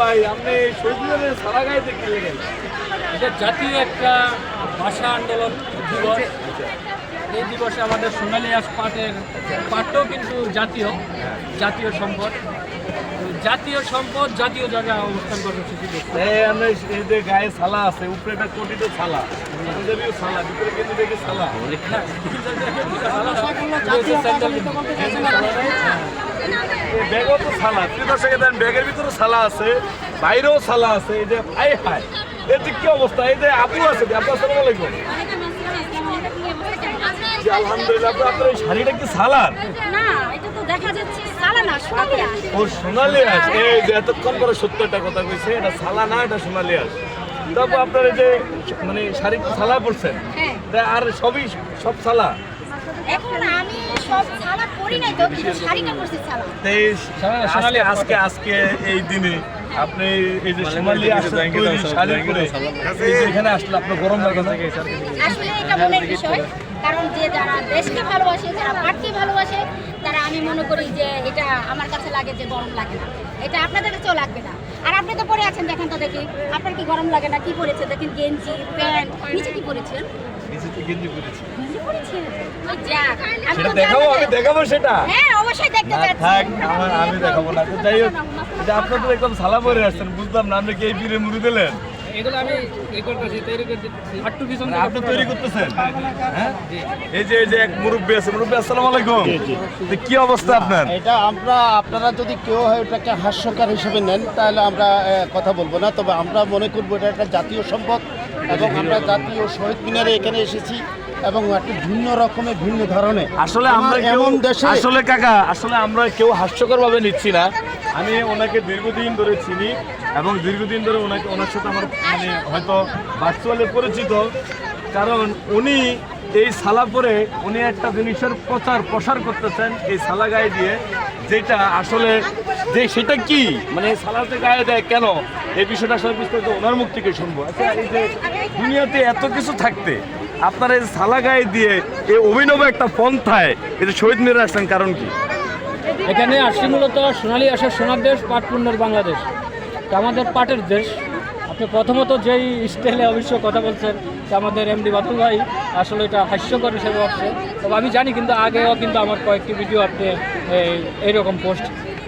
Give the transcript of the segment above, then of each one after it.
ভাই আপনি শহীদের সারা গায়ে দেখতে লেগেন এটা জাতীয় একটা ভাষা আন্দোলন দিবস। এই দিবসে আমাদের সোনালী আস পাটের পাটও কিন্তু জাতীয় জাতীয় সম্পদ। জাতীয় সম্পদ জাতীয় জায়গায় অবস্থান এই যে গায়ে সালা আছে উপরে একটা কোটিতে সালা সালা ভিতরে কিন্তু দেখি সালা এই ব্যাগও তো সালা। প্রিয় দর্শক দেন ব্যাগের ভিতরে সালা আছে বাইরেও সালা আছে এই যে হাই হাই। যে কি অবস্থা? এই যে আপু আছে আপু আসসালামু আলাইকুম। আলহামদুলিল্লাহ আপু আপনার এই শাড়িটা কি সালার? না এটা তো দেখা যাচ্ছে ও সোনালি আস এই যে এতক্ষণ পরে সত্তরটা কথা কইছে এটা সালা না এটা সোনালি আস তারপর আপনার এই যে মানে শাড়ি সালা পড়ছেন হ্যাঁ। আর সবই সব সালা? এখন আমি সব সালা পরি নাই তো কিন্তু শাড়িটা পরছি সালা সোনালি আজকে আজকে এই দিনে আপনি এই যে সোনালি আসছে শাড়ি পরে এখানে আসলে আপনার গরম লাগে না? আসলে এটা মনের বিষয় কারণ যে যারা দেশকে ভালোবাসে যারা পাটকে ভালোবাসে তারা আমি মনে করি যে এটা আমার কাছে লাগে যে গরম লাগে না। এটা আপনাদের কাছেও লাগবে না। আর আপনি তো পরে আছেন দেখেন তো দেখি আপনার কি গরম লাগে না? কি পরেছে? দেখেন গেঞ্জি প্যান্ট নিচে কি পরেছেন গেঞ্জি পরেছেন যাক। সেটা দেখাবো আমি দেখাবো সেটা। হ্যাঁ অবশ্যই দেখতে না, থাক আমার আমি দেখাবো না। তো যাই হোক এটা আপনার তো একদম সালা পরে আসছেন বুঝলাম না আপনি কি এই পীরে মুড়ি দিলেন? এগুলো আমি এ করতেছি তৈরি করতে আটটু পিছন মানে আপনি তৈরি করতেছেন? হ্যাঁ? এই যে এই যে এক মুরব্বী আছে মুরব্বী আসসালামু আলাইকুম। তো কি অবস্থা আপনার? এটা আমরা আপনারা যদি কেউ হয় ওটাকে হাস্যকর হিসেবে নেন তাহলে আমরা কথা বলব না। তবে আমরা মনে করব এটা একটা জাতীয় সম্পদ এবং আমরা জাতীয় শহীদ মিনারে এখানে এসেছি। এবং একটা ভিন্ন রকমের ভিন্ন ধরনের। আসলে আমরা এমন দেশে আসলে কাকা আসলে আমরা কেউ হাস্যকর ভাবে নিচ্ছি না। আমি ওনাকে দীর্ঘদিন ধরে চিনি এবং দীর্ঘদিন ধরে ওনাকে ওনার সাথে আমার মানে হয়তো ভার্চুয়ালি পরিচিত। কারণ উনি এই সালা পরে উনি একটা জিনিসের প্রচার প্রসার করতেছেন এই সালা গায়ে দিয়ে যেটা আসলে যে সেটা কি? মানে সালাতে গায়ে দেয় কেন? এই বিষয়টা আসলে বিস্তারিত ওনার মুখ থেকে শুনব। আচ্ছা এই যে দুনিয়াতে এত কিছু থাকতে আপনার এই সালা গায়ে দিয়ে এই অভিনব একটা পন্থায় এটা শহীদ মিনারে আসলেন কারণ কি? এখানে আসছি মূলত সোনালী আসার সোনার দেশ, পাট পূর্ণের বাংলাদেশ। তো আমাদের পাটের দেশ। আপনি প্রথমত যেই স্টাইলে অবশ্য কথা বলছেন, যে আমাদের এমডি বাতুল ভাই আসলে এটা হাস্যকর হিসেবে ভাবছে। তবে আমি জানি কিন্তু আগেও কিন্তু আমার কয়েকটি ভিডিও আপনি এই- এইরকম পোস্ট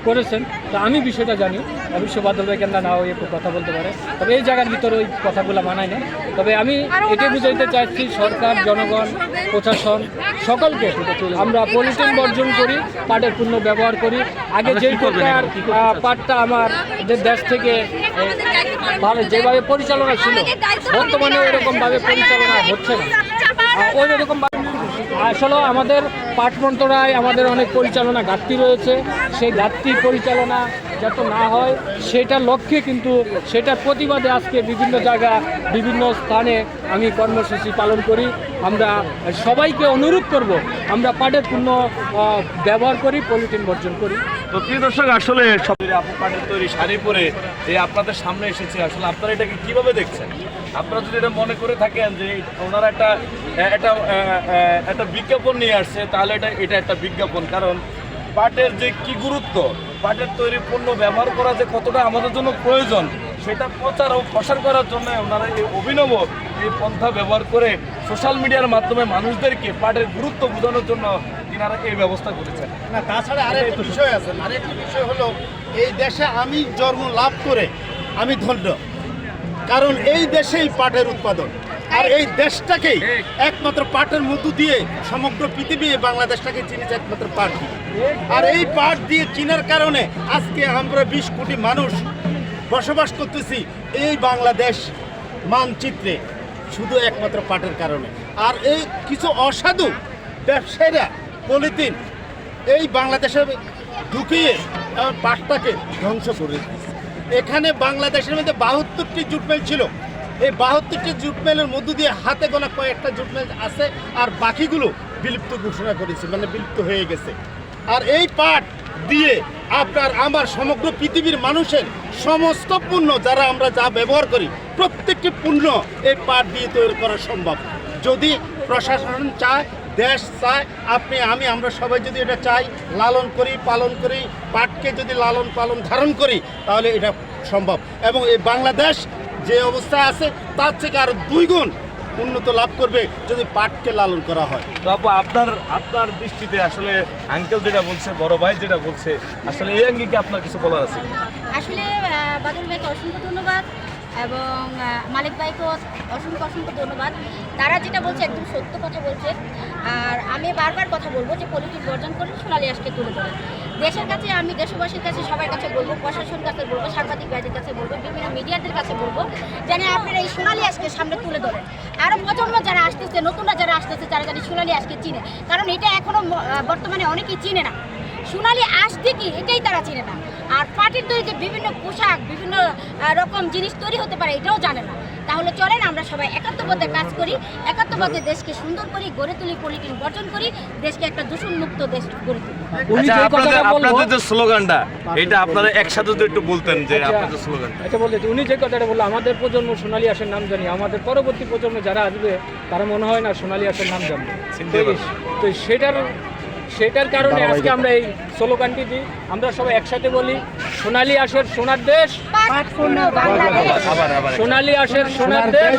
করেছেন। তো আমি বিষয়টা জানি। অবশ্য বাদল ভাই কেন নাও একটু কথা বলতে পারে। তবে এই জায়গার ভিতরে ওই কথাগুলো মানায় না। তবে আমি এটাই বুঝাইতে চাইছি সরকার জনগণ প্রশাসন সকলকে আমরা পলিথিন বর্জন করি পাটের পূর্ণ ব্যবহার করি। আগে যেই প্রকার পাটটা আমার যে দেশ থেকে ভালো যেভাবে পরিচালনা ছিল বর্তমানে ওইরকম ভাবে পরিচালনা হচ্ছে না। ওই রকম ভাবে আসলে আমাদের পাট মন্ত্রণায় আমাদের অনেক পরিচালনা ঘাটতি রয়েছে। সেই ঘাটতি পরিচালনা যাতে না হয় সেটার লক্ষ্যে কিন্তু সেটার প্রতিবাদে আজকে বিভিন্ন জায়গা বিভিন্ন স্থানে আমি কর্মসূচি পালন করি। আমরা সবাইকে অনুরোধ করব, আমরা পাটের পূর্ণ ব্যবহার করি পলিথিন বর্জন করি। তো প্রিয় দর্শক, আসলে সব পাটের তৈরি শাড়ি পরে এই আপনাদের সামনে এসেছে, আসলে আপনারা এটাকে কীভাবে দেখছেন? আপনারা যদি এটা মনে করে থাকেন যে ওনারা একটা একটা একটা বিজ্ঞাপন নিয়ে আসছে তাহলে এটা এটা একটা বিজ্ঞাপন। কারণ পাটের যে কি গুরুত্ব পাটের তৈরি পণ্য ব্যবহার করা যে কতটা আমাদের জন্য প্রয়োজন সেটা প্রচার ও প্রসার করার জন্য ওনারা এই অভিনব এই পন্থা ব্যবহার করে সোশ্যাল মিডিয়ার মাধ্যমে মানুষদেরকে পাটের গুরুত্ব বোঝানোর জন্য তিনারা এই ব্যবস্থা করেছেন। না তাছাড়া আরেকটা বিষয় আছে। আরেকটি বিষয় হলো এই দেশে আমি জন্ম লাভ করে আমি ধন্য। কারণ এই দেশেই পাটের উৎপাদন। আর এই দেশটাকেই একমাত্র পাটের মধ্য দিয়ে সমগ্র পৃথিবী বাংলাদেশটাকে চিনেছে একমাত্র পাট দিয়ে। আর এই পাট দিয়ে চিনার কারণে আজকে আমরা বিশ কোটি মানুষ বসবাস করতেছি এই বাংলাদেশ মানচিত্রে, শুধু একমাত্র পাটের কারণে। আর এই কিছু অসাধু ব্যবসায়ীরা পলিথিন এই বাংলাদেশে ঢুকিয়ে পাটটাকে ধ্বংস করে। এখানে বাংলাদেশের মধ্যে বাহাত্তরটি জুট মিল ছিল। এই বাহাত্তরটি জুট মিলের মধ্য দিয়ে হাতে গোনা কয়েকটা জুট মিল আছে আর বাকিগুলো বিলুপ্ত ঘোষণা করেছে মানে বিলুপ্ত হয়ে গেছে। আর এই পাট দিয়ে আপনার, আমার সমগ্র পৃথিবীর মানুষের সমস্ত পণ্য যারা আমরা যা ব্যবহার করি, প্রত্যেকটি পণ্য এই পাট দিয়ে তৈরি করা সম্ভব। যদি প্রশাসন চায় দেশ চায় আপনি আমি আমরা সবাই যদি এটা চাই লালন করি পালন করি পাটকে যদি লালন পালন ধারণ করি তাহলে এটা সম্ভব। এবং এই বাংলাদেশ যে অবস্থায় আছে তার থেকে আরও দুই গুণ উন্নত লাভ করবে যদি পাটকে লালন করা হয়। তো আপু আপনার আপনার দৃষ্টিতে আসলে আঙ্কেল যেটা বলছে বড় ভাই যেটা বলছে আসলে এই আঙ্গিকে আপনার কিছু বলার আছে আসলে বাদল ভাইকে অসংখ্য ধন্যবাদ এবং মালিক ভাইকেও অসংখ্য অসংখ্য ধন্যবাদ। তারা যেটা বলছে একদম সত্য কথা বলছে। আর আমি বারবার কথা বলব যে পলিটিক বর্জন করে সোনালী আজকে তুলে ধরে। দেশের কাছে, আমি দেশবাসীর কাছে, সবার কাছে বলব, প্রশাসন কাছে বলব, সাংবাদিক ভাইদের কাছে বলব, বিভিন্ন মিডিয়াদের কাছে বলব, যেন আপনারা এই সোনালী আজকে সামনে তুলে ধরেন আরও প্রজন্ম যারা আসতেছে, নতুনরা যারা আসতেছে, তারা যেন সোনালী আজকে চিনে। কারণ এটা এখনও বর্তমানে অনেকেই চিনে না। সোনালি আসতে কি? এটাই তারা চিনে না। আর পাটের তৈরিতে বিভিন্ন পোশাক বিভিন্ন রকম জিনিস তৈরি হতে পারে এটাও জানে না। তাহলে চলেন আমরা সবাই একাত্মবদ্ধে কাজ করি। একাত্মবদ্ধে দেশকে সুন্দর করি গড়ে তুলি পলিটিক বর্জন করি দেশকে একটা দূষণ মুক্ত দেশ গড়ে তুলি। উনি আচ্ছা যে আপনাদের কথাটা বলল আপনাদের যে স্লোগানটা এটা আপনারা একসাথে যদি একটু বলতেন যে আচ্ছা, আপনাদের স্লোগানটা। আচ্ছা বলতে উনি যে কথাটা বলল আমাদের প্রজন্ম সোনালী আসার নাম জানি আমাদের পরবর্তী প্রজন্ম যারা আসবে তারা মনে হয় না সোনালী আসার নাম জানবে। তো সেটার সেটার কারণে আজকে আমরা এই স্লোগানটি দিই। আমরা সবাই একসাথে বলি সোনালী আসের সোনার দেশ। সোনালী আসের সোনার দেশ।